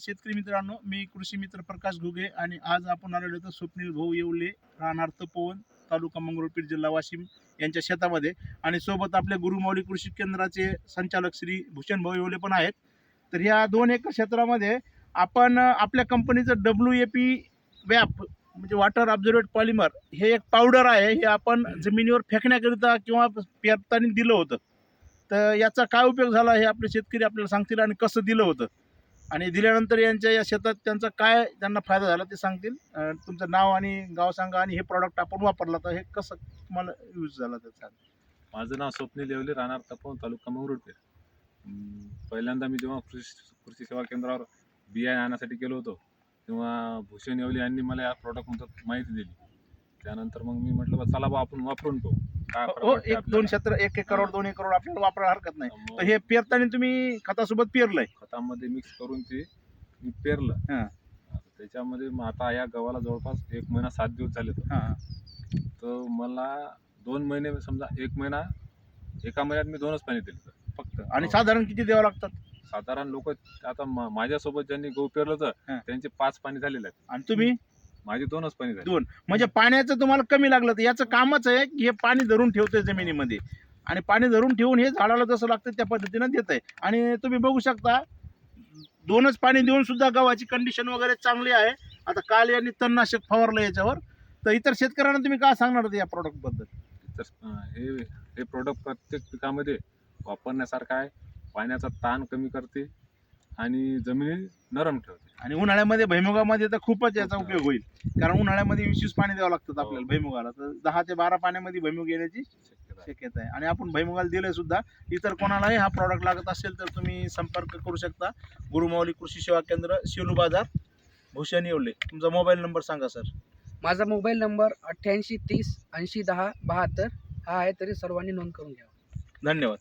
शेतकरी मित्रांनो मी कृषी मित्र प्रकाश घुगे आणि आज आपण आलेलो होतो स्वप्नील भाऊ येवले राहणार तपोवन तालुका मंगरुळपीर जिल्हा वाशिम यांच्या शेतामध्ये. आणि सोबत आपल्या गुरुमौली कृषी केंद्राचे संचालक श्री भूषण भाऊ येवले पण आहेत. तर ह्या दोन एकर क्षेत्रामध्ये आपण आपल्या कंपनीचं डब्ल्यू ए पी वॅप म्हणजे वॉटर ऑब्झर्वेट पॉलिमर हे एक पावडर आहे. हे आपण जमिनीवर फेकण्याकरिता किंवा पेरताना दिलं होतं. तर याचा काय उपयोग झाला हे आपले शेतकरी आपल्याला सांगतील आणि कसं दिलं होतं? आणि दिल्यानंतर यांच्या या शेतात त्यांचा काय त्यांना फायदा झाला ते सांगतील. तुमचं नाव आणि गाव सांगा आणि हे प्रॉडक्ट आपण वापरला तर हे कसं तुम्हाला यूज झाला त्याचा? माझं नाव स्वप्नील येवले राहणार तपोवन तालुका मंगरुळपीर पहिल्यांदा मी जेव्हा कृषी कृषी सेवा केंद्रावर बियाणे आणण्यासाठी गेलो होतो तेव्हा भूषण येवले यांनी मला या प्रॉडक्टबद्दल माहिती दिली. त्यानंतर मग मी म्हटलं बा चला बा आपण वापरून पाहू. काय फरक हो वाटते एक दोन आपल्याला. क्षेत्र एक एकरवर दोन एकरवर आपल्याला वापरायला हरकत नाही. मग तर हे पेरताना तुम्ही खतासोबत पेरलंय. खतामध्ये मिक्स करून ते मी पेरलं. हां. आता त्याच्यामध्ये मग आता या गव्हाला जवळपास एक महिना सात दिवस झाले तर. हां. तर मला दोन महिने समजा एक महिना एका महिन्यात मी दोनच पाणी दिले फक्त. आणि हो. साधारण किती द्यावं लागतात? साधारण लोक आता मा- माझ्यासोबत ज्यांनी गहू पेरलं हा. तर त्यांचे पाच पाणी झालेले आहेत. आणि तुम्ही? माझे दोनच पाणी झाले. दोन. म्हणजे पाण्याचं तुम्हाला कमी लागलं तर याचं कामच आहे की हे पाणी धरून ठेवतंय जमिनीमध्ये. आणि पाणी धरून ठेवून हे झाडाला जसं लागतं त्या पद्धतीनं देत आहे आणि तुम्ही बघू शकता दोनच पाणी देऊन सुद्धा गव्हाची कंडिशन वगैरे चांगली आहे. आता काल यांनी तणनाशक फवारलं याच्यावर. तर इतर शेतकऱ्यांना तुम्ही काय सांगणार होते या प्रॉडक्टबद्दल? तर हे हे प्रोडक्ट प्रत्येक पिकामध्ये वापरण्यासारखं आहे. पाण्याचा ताण कमी करते. आणि जमिनी नरम ठेवते. आणि उन्हाळ्यामध्ये भैमुगामध्ये तर खूपच याचा उपयोग होईल. कारण उन्हाळ्यामध्ये वीस पाणी द्यावं लागतं हो. आपल्याला भैमुगाला तर दहा ते बारा पाण्यामध्ये भैमुग येण्याची शक्यता आहे. शक्यता आहे. आणि आपण भैमुगाला दिलंय सुद्धा इतर कोणालाही हा प्रॉडक्ट लागत असेल तर तुम्ही संपर्क करू शकता. गुरुमाऊली कृषी सेवा केंद्र शेलू बाजार भूषण येवले. तुमचा मोबाईल नंबर सांगा सर. माझा मोबाईल नंबर अठ्ठ्याऐंशी तीस ऐंशी दहा बहात्तर हा आहे तरी सर्वांनी नोंद करून घ्यावा धन्यवाद.